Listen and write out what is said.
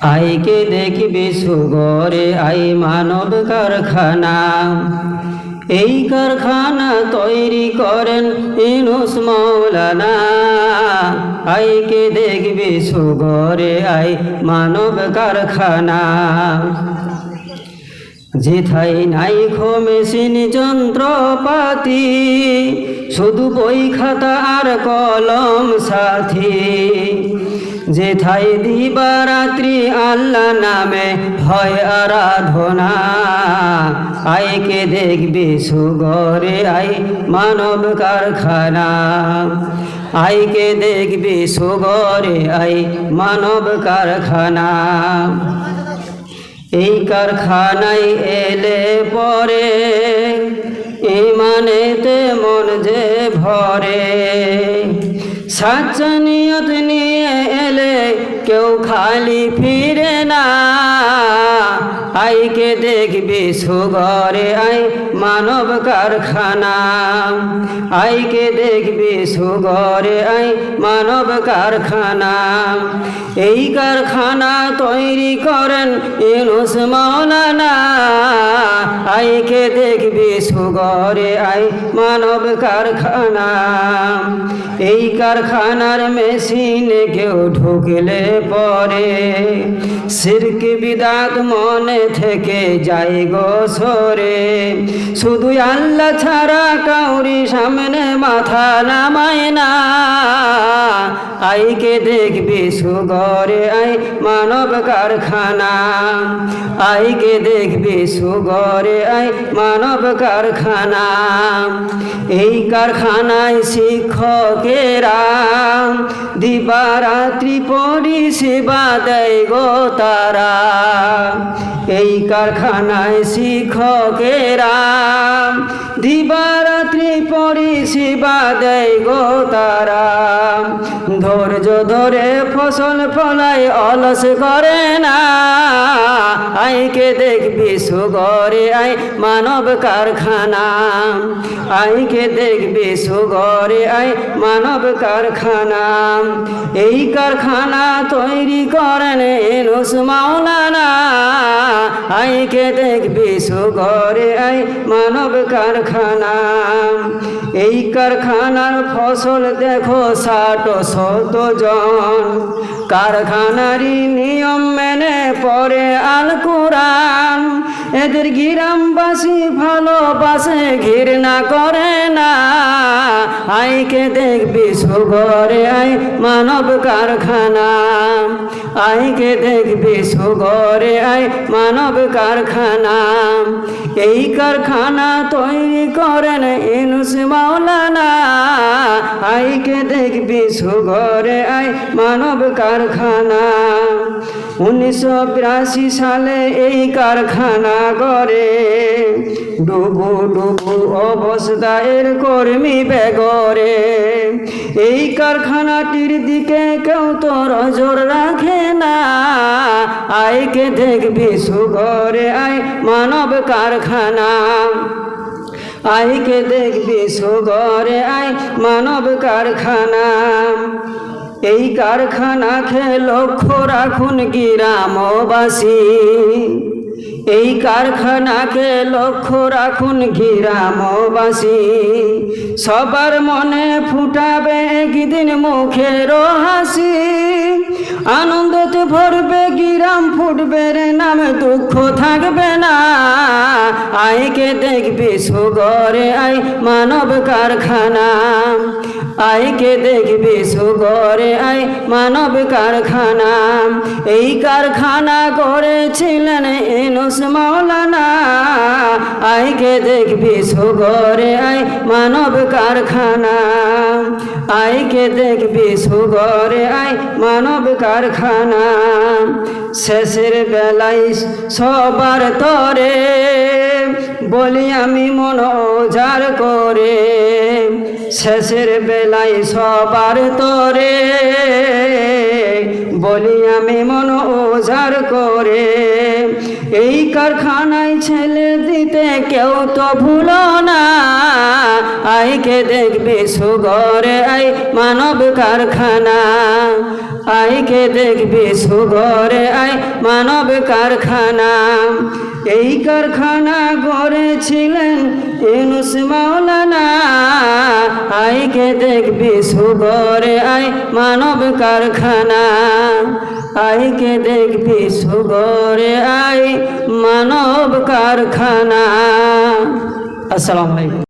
আইকে দেখবি সুগরে, আই মানব কারখানা। এই কারখানা তৈরি করেন ইনুস মৌলানা আইকে দেখবি সুগরে, আই মানব কারখানা। যেথাই নাই মেশিন যন্ত্রপাতি, শুধু বই খাতা আর কলম সাথী। যেথাই দিবারাত্রি আল্লাহ নামে হয় আরাধনা। আইকে দেখবি সুগরে আই মানব কারখানা। আইকে দেখবি সুগরে আই মানব কারখানা। এই কারখানায় এলে পরে ইমানেতে মন যে ভরে। সাচ্চা নিয়ে কেউ খালি ফিরে না। আইকে দেখবি সুগরে আই মানব কারখানা। আইকে দেখবি সুগরে আই মানব কারখানা। এই কারখানা তৈরি করেন ইনুস মৌলানা আইকে দেখবি সুগরে আই মানব কারখানা। এই কারখানার মেশিনে কেউ ঢুকলে পরে। সিরক বিদাত মনে থেকে যাই গো সরে। শুধু আল্লাহ ছাড়া কাউরি সামনে মাথা নামায় না। আইকে দেখবি সুগরে, আই মানব কারখানা। আইকে দেখবি সুগরে, আই মানব কারখানা। এই কারখানায় শিক্ষকেরা দিবারাত্রি পরিষেবা দেয় গো তারা। এই কারখানায় শিক্ষকেরা দিবারাত্রি পরিষেবা দেয় গো তারা। ধরে ফসল ফলাই অলস করে না। আইকে দেখবি সুগরে, আই মানব কারখানা। আইকে দেখবি সুগরে, আই মানব কারখানা। এই কারখানা তৈরি করেন এনুস মাওলানা। আইকে দেখবি সুগরে আই মানব কারখানা। এই কারখানার ফসল দেখো ষাট শত জন। কারখানারই নিয়ম মেনে পরে আল কোরআন। এদের গ্রামবাসী ভালোবাসে, ঘৃণা করে না। আইকে দেখবি সুগরে আই মানব কারখানা। আইকে দেখবি সুগরে আই মানব কারখানা। এই কারখানা তৈরি করেন ইনুস মাওলানা। আইকে দেখবি সুগরে আই মানব কারখানা। উনিশশো বিরাশি সালে এই কারখানা গড়ে। ডুবু ডুবু অবস্থা এর কর্মী বেগরে এই কারখানাটির দিকে কেউ তো নজর রাখে না। আইকে দেখবি সুগরে আই মানব কারখানা। আইকে দেখবি সুগরে আই মানব কারখানা। এই কারখানাকে লক্ষ্য রাখুন গ্রামবাসী। এই কারখানাকে লক্ষ্য রাখুন গ্রামবাসী। সবার মনে ফুটাবে একদিন মুখের হাসি। আনন্দতে ভরবে গিরাম, ফুটবে রে নামে, দুঃখ থাকবে না। আইকে দেখবি সুগরে আই মানব কারখানা। আইকে দেখবি সুগরে আই মানব কারখানা। এই কারখানা করেছিলেন এনুস মাওলানা আইকে দেখবি সুগরে, আই মানব কারখানা। আইকে দেখবি সুগরে, আই মানব কারখানা। শেষের বেলায় সবার তরে বলি আমি মন ওজার করে। শেষের বেলায় সবার তরে বলি আমি মন ওজার করে। এই কারখানায় ছেলে দিতে কেউ তো ভুলো না। আইকে দেখবে সুগরে, আই মানব কারখানা। আইকে দেখবে সুগরে, আই মানব কারখানা। এই কারখানা গড়েছিলেন ইনুস মাওলানা। আইকে দেখবি সুগরে, আই মানব কারখানা। আইকে দেখবি সুগরে, আই মানব কারখানা। আসসালামু আলাইকুম।